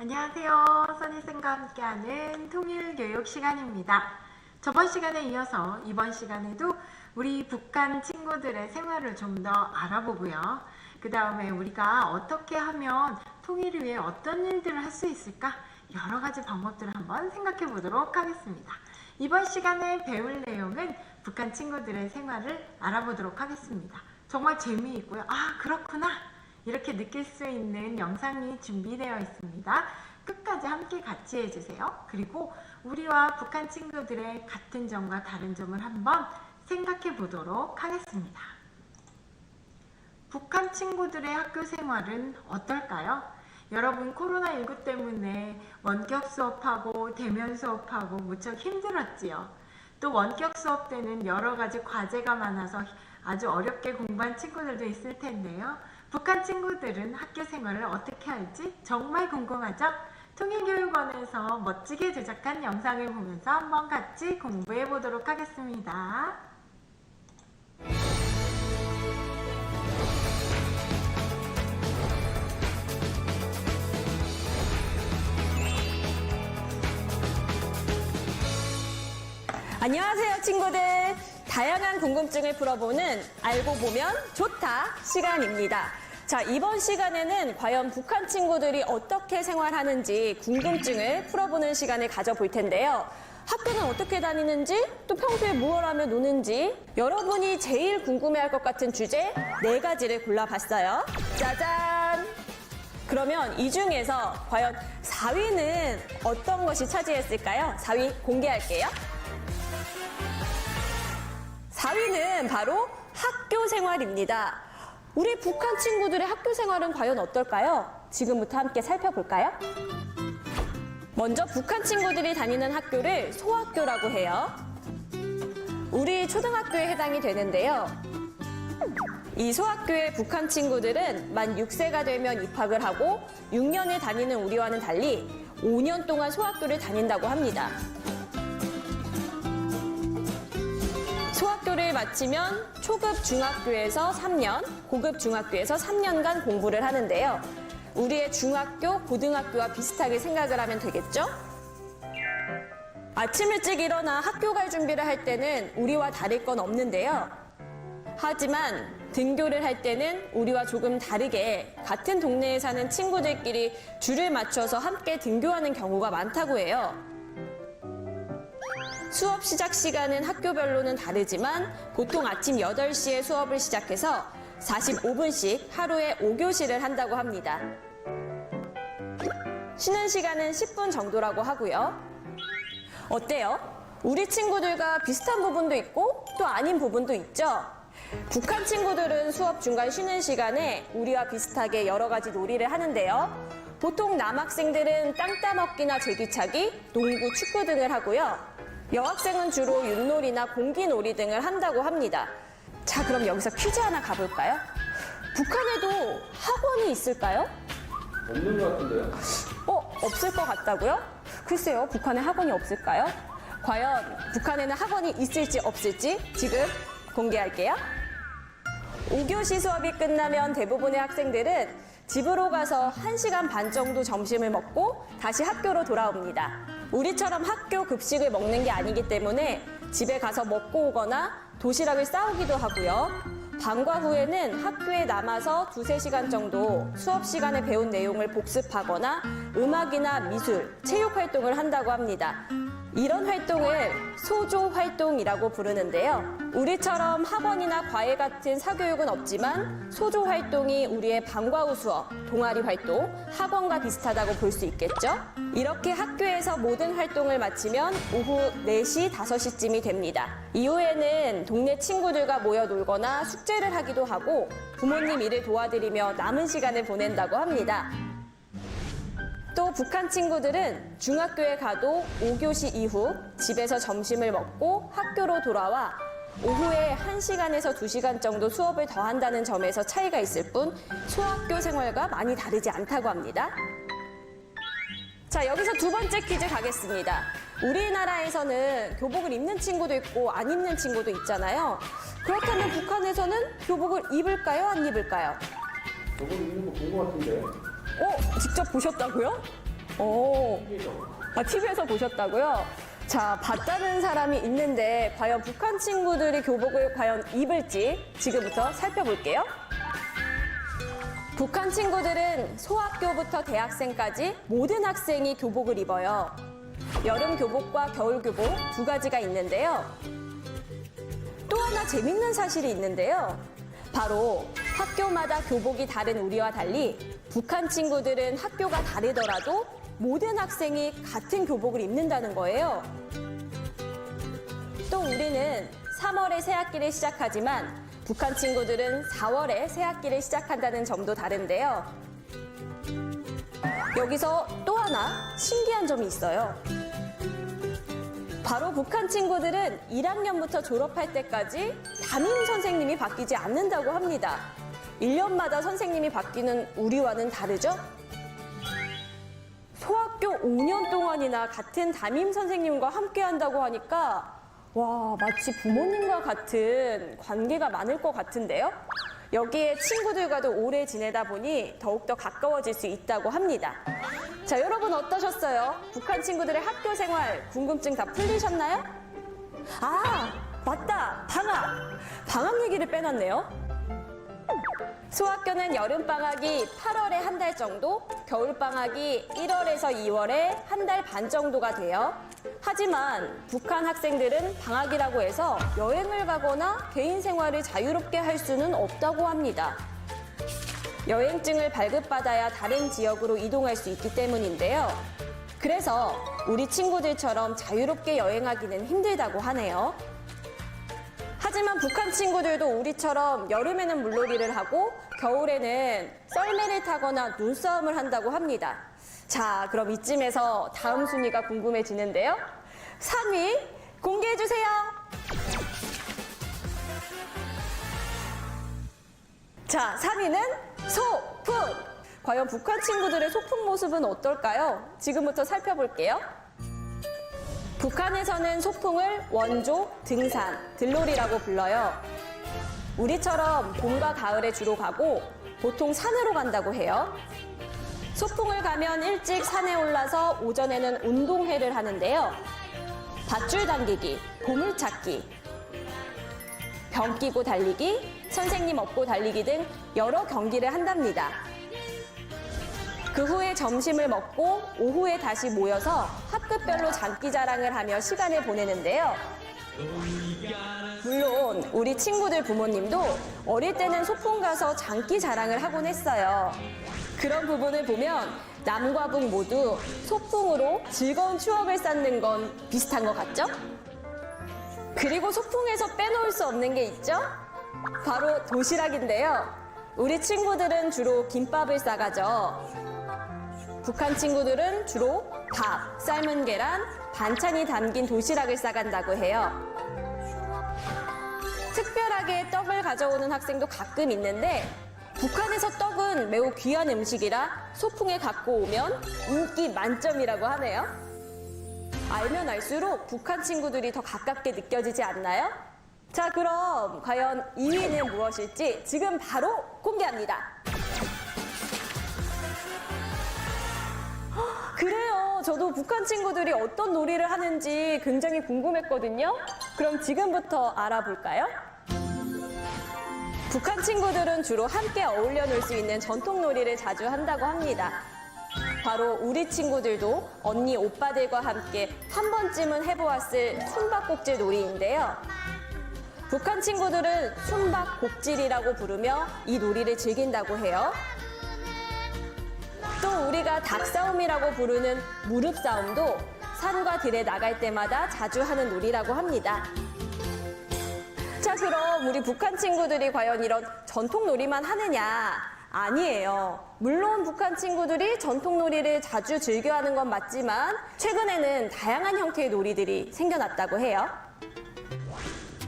안녕하세요. 선희쌤과 함께하는 통일교육 시간입니다. 저번 시간에 이어서 이번 시간에도 우리 북한 친구들의 생활을 좀 더 알아보고요. 그 다음에 우리가 어떻게 하면 통일을 위해 어떤 일들을 할 수 있을까? 여러 가지 방법들을 한번 생각해 보도록 하겠습니다. 이번 시간에 배울 내용은 북한 친구들의 생활을 알아보도록 하겠습니다. 정말 재미있고요. 아, 그렇구나. 이렇게 느낄 수 있는 영상이 준비되어 있습니다. 끝까지 함께 같이 해주세요. 그리고 우리와 북한 친구들의 같은 점과 다른 점을 한번 생각해 보도록 하겠습니다. 북한 친구들의 학교 생활은 어떨까요? 여러분 코로나19 때문에 원격 수업하고 대면 수업하고 무척 힘들었지요. 또 원격 수업 때는 여러 가지 과제가 많아서 아주 어렵게 공부한 친구들도 있을 텐데요. 북한 친구들은 학교 생활을 어떻게 할지 정말 궁금하죠? 통일교육원에서 멋지게 제작한 영상을 보면서 한번 같이 공부해 보도록 하겠습니다. 안녕하세요, 친구들. 다양한 궁금증을 풀어보는 알고 보면 좋다 시간입니다. 자, 이번 시간에는 과연 북한 친구들이 어떻게 생활하는지 궁금증을 풀어보는 시간을 가져볼 텐데요. 학교는 어떻게 다니는지, 또 평소에 무엇 하며 노는지, 여러분이 제일 궁금해할 것 같은 주제 네 가지를 골라봤어요. 짜잔! 그러면 이 중에서 과연 4위는 어떤 것이 차지했을까요? 4위 공개할게요. 4위는 바로 학교 생활입니다. 우리 북한 친구들의 학교 생활은 과연 어떨까요? 지금부터 함께 살펴볼까요? 먼저 북한 친구들이 다니는 학교를 소학교라고 해요. 우리 초등학교에 해당이 되는데요. 이 소학교의 북한 친구들은 만 6세가 되면 입학을 하고 6년을 다니는 우리와는 달리 5년 동안 소학교를 다닌다고 합니다. 소학교를 마치면 초급 중학교에서 3년, 고급 중학교에서 3년간 공부를 하는데요. 우리의 중학교, 고등학교와 비슷하게 생각을 하면 되겠죠? 아침 일찍 일어나 학교 갈 준비를 할 때는 우리와 다를 건 없는데요. 하지만 등교를 할 때는 우리와 조금 다르게 같은 동네에 사는 친구들끼리 줄을 맞춰서 함께 등교하는 경우가 많다고 해요. 수업 시작 시간은 학교별로는 다르지만 보통 아침 8시에 수업을 시작해서 45분씩 하루에 5교시를 한다고 합니다. 쉬는 시간은 10분 정도라고 하고요. 어때요? 우리 친구들과 비슷한 부분도 있고 또 아닌 부분도 있죠? 북한 친구들은 수업 중간 쉬는 시간에 우리와 비슷하게 여러 가지 놀이를 하는데요. 보통 남학생들은 땅 따먹기나 제기차기, 농구, 축구 등을 하고요. 여학생은 주로 윷놀이나 공기놀이 등을 한다고 합니다. 자, 그럼 여기서 퀴즈 하나 가볼까요? 북한에도 학원이 있을까요? 없는 것 같은데요? 어, 없을 것 같다고요? 글쎄요, 북한에 학원이 없을까요? 과연 북한에는 학원이 있을지 없을지 지금 공개할게요. 5교시 수업이 끝나면 대부분의 학생들은 집으로 가서 1시간 반 정도 점심을 먹고 다시 학교로 돌아옵니다. 우리처럼 학교 급식을 먹는 게 아니기 때문에 집에 가서 먹고 오거나 도시락을 싸오기도 하고요. 방과 후에는 학교에 남아서 두세 시간 정도 수업 시간에 배운 내용을 복습하거나 음악이나 미술, 체육 활동을 한다고 합니다. 이런 활동을 소조 활동이라고 부르는데요. 우리처럼 학원이나 과외 같은 사교육은 없지만 소조 활동이 우리의 방과 후 수업, 동아리 활동, 학원과 비슷하다고 볼 수 있겠죠? 이렇게 학교에서 모든 활동을 마치면 오후 4시, 5시쯤이 됩니다. 이후에는 동네 친구들과 모여 놀거나 숙제를 하기도 하고 부모님 일을 도와드리며 남은 시간을 보낸다고 합니다. 또 북한 친구들은 중학교에 가도 5교시 이후 집에서 점심을 먹고 학교로 돌아와 오후에 1시간에서 2시간 정도 수업을 더 한다는 점에서 차이가 있을 뿐 소학교 생활과 많이 다르지 않다고 합니다. 자, 여기서 두 번째 퀴즈 가겠습니다. 우리나라에서는 교복을 입는 친구도 있고 안 입는 친구도 있잖아요. 그렇다면 북한에서는 교복을 입을까요? 안 입을까요? 저거 있는 거 본 것 같은데. 어, 직접 보셨다고요? 오, 아, TV에서 보셨다고요? 자, 봤다는 사람이 있는데 과연 북한 친구들이 교복을 과연 입을지 지금부터 살펴볼게요. 북한 친구들은 소학교부터 대학생까지 모든 학생이 교복을 입어요. 여름 교복과 겨울 교복 두 가지가 있는데요. 또 하나 재밌는 사실이 있는데요. 바로 학교마다 교복이 다른 우리와 달리 북한 친구들은 학교가 다르더라도 모든 학생이 같은 교복을 입는다는 거예요. 또 우리는 3월에 새 학기를 시작하지만 북한 친구들은 4월에 새 학기를 시작한다는 점도 다른데요. 여기서 또 하나 신기한 점이 있어요. 바로 북한 친구들은 1학년부터 졸업할 때까지 담임 선생님이 바뀌지 않는다고 합니다. 1년마다 선생님이 바뀌는 우리와는 다르죠? 소학교 5년 동안이나 같은 담임 선생님과 함께 한다고 하니까 와, 마치 부모님과 같은 관계가 많을 것 같은데요? 여기에 친구들과도 오래 지내다 보니 더욱더 가까워질 수 있다고 합니다. 자, 여러분 어떠셨어요? 북한 친구들의 학교 생활 궁금증 다 풀리셨나요? 아, 맞다. 방학. 방학 얘기를 빼놨네요. 소학교는 여름방학이 8월에 한 달 정도, 겨울방학이 1월에서 2월에 한 달 반 정도가 돼요. 하지만 북한 학생들은 방학이라고 해서 여행을 가거나 개인 생활을 자유롭게 할 수는 없다고 합니다. 여행증을 발급받아야 다른 지역으로 이동할 수 있기 때문인데요. 그래서 우리 친구들처럼 자유롭게 여행하기는 힘들다고 하네요. 하지만 북한 친구들도 우리처럼 여름에는 물놀이를 하고 겨울에는 썰매를 타거나 눈싸움을 한다고 합니다. 자, 그럼 이쯤에서 다음 순위가 궁금해지는데요. 3위 공개해주세요. 자, 3위는 소풍! 과연 북한 친구들의 소풍 모습은 어떨까요? 지금부터 살펴볼게요. 북한에서는 소풍을 원조, 등산, 들놀이라고 불러요. 우리처럼 봄과 가을에 주로 가고 보통 산으로 간다고 해요. 소풍을 가면 일찍 산에 올라서 오전에는 운동회를 하는데요. 밧줄 당기기, 보물찾기, 병 끼고 달리기, 선생님 업고 달리기 등 여러 경기를 한답니다. 그 후에 점심을 먹고 오후에 다시 모여서 학급별로 장기 자랑을 하며 시간을 보내는데요. 물론 우리 친구들 부모님도 어릴 때는 소풍 가서 장기 자랑을 하곤 했어요. 그런 부분을 보면 남과 북 모두 소풍으로 즐거운 추억을 쌓는 건 비슷한 것 같죠? 그리고 소풍에서 빼놓을 수 없는 게 있죠? 바로 도시락인데요. 우리 친구들은 주로 김밥을 싸가죠. 북한 친구들은 주로 밥, 삶은 계란, 반찬이 담긴 도시락을 싸간다고 해요. 특별하게 떡을 가져오는 학생도 가끔 있는데 북한에서 떡은 매우 귀한 음식이라 소풍에 갖고 오면 인기 만점이라고 하네요. 알면 알수록 북한 친구들이 더 가깝게 느껴지지 않나요? 자, 그럼 과연 2위는 무엇일지 지금 바로 공개합니다. 저도 북한 친구들이 어떤 놀이를 하는지 굉장히 궁금했거든요. 그럼 지금부터 알아볼까요? 북한 친구들은 주로 함께 어울려 놀 수 있는 전통 놀이를 자주 한다고 합니다. 바로 우리 친구들도 언니, 오빠들과 함께 한 번쯤은 해보았을 숨바꼭질 놀이인데요. 북한 친구들은 숨바꼭질이라고 부르며 이 놀이를 즐긴다고 해요. 또 우리가 닭싸움이라고 부르는 무릎 싸움도 산과 들에 나갈 때마다 자주 하는 놀이라고 합니다. 자, 그럼 우리 북한 친구들이 과연 이런 전통 놀이만 하느냐? 아니에요. 물론 북한 친구들이 전통 놀이를 자주 즐겨 하는 건 맞지만 최근에는 다양한 형태의 놀이들이 생겨났다고 해요.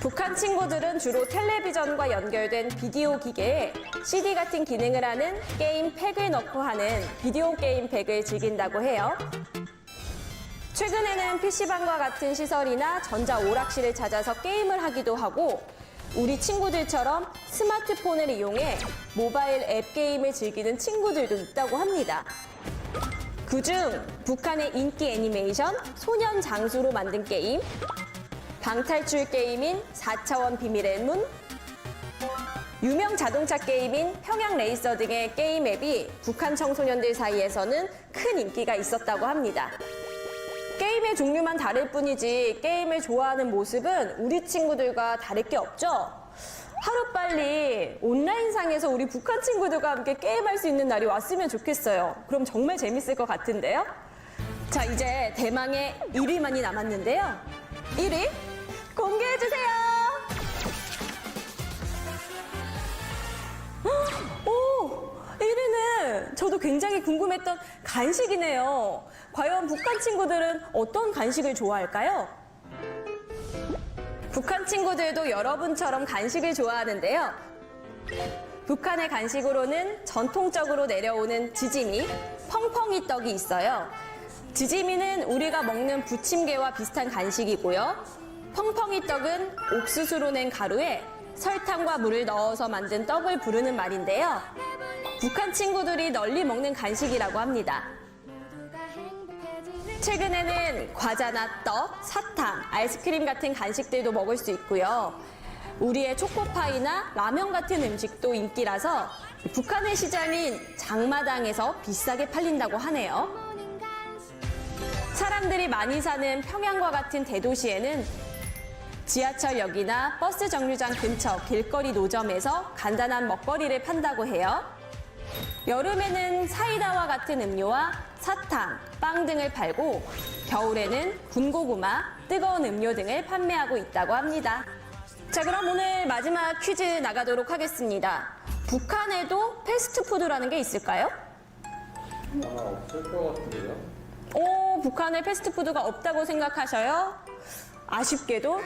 북한 친구들은 주로 텔레비전과 연결된 비디오 기계에 CD 같은 기능을 하는 게임 팩을 넣고 하는 비디오 게임 팩을 즐긴다고 해요. 최근에는 PC방과 같은 시설이나 전자 오락실을 찾아서 게임을 하기도 하고 우리 친구들처럼 스마트폰을 이용해 모바일 앱 게임을 즐기는 친구들도 있다고 합니다. 그중 북한의 인기 애니메이션 소년 장수로 만든 게임, 방탈출 게임인 4차원 비밀의 문, 유명 자동차 게임인 평양 레이서 등의 게임 앱이 북한 청소년들 사이에서는 큰 인기가 있었다고 합니다. 게임의 종류만 다를 뿐이지 게임을 좋아하는 모습은 우리 친구들과 다를 게 없죠? 하루빨리 온라인상에서 우리 북한 친구들과 함께 게임할 수 있는 날이 왔으면 좋겠어요. 그럼 정말 재밌을 것 같은데요? 자, 이제 대망의 1위만이 남았는데요. 1위 저도 굉장히 궁금했던 간식이네요. 과연 북한 친구들은 어떤 간식을 좋아할까요? 북한 친구들도 여러분처럼 간식을 좋아하는데요. 북한의 간식으로는 전통적으로 내려오는 지짐이, 펑펑이 떡이 있어요. 지짐이는 우리가 먹는 부침개와 비슷한 간식이고요. 펑펑이 떡은 옥수수로 낸 가루에 설탕과 물을 넣어서 만든 떡을 부르는 말인데요. 북한 친구들이 널리 먹는 간식이라고 합니다. 최근에는 과자나 떡, 사탕, 아이스크림 같은 간식들도 먹을 수 있고요. 우리의 초코파이나 라면 같은 음식도 인기라서 북한의 시장인 장마당에서 비싸게 팔린다고 하네요. 사람들이 많이 사는 평양과 같은 대도시에는 지하철역이나 버스 정류장 근처 길거리 노점에서 간단한 먹거리를 판다고 해요. 여름에는 사이다와 같은 음료와 사탕, 빵 등을 팔고 겨울에는 군고구마, 뜨거운 음료 등을 판매하고 있다고 합니다. 자, 그럼 오늘 마지막 퀴즈 나가도록 하겠습니다. 북한에도 패스트푸드라는 게 있을까요? 아마 없을 것 같은데요? 오, 북한에 패스트푸드가 없다고 생각하셔요? 아쉽게도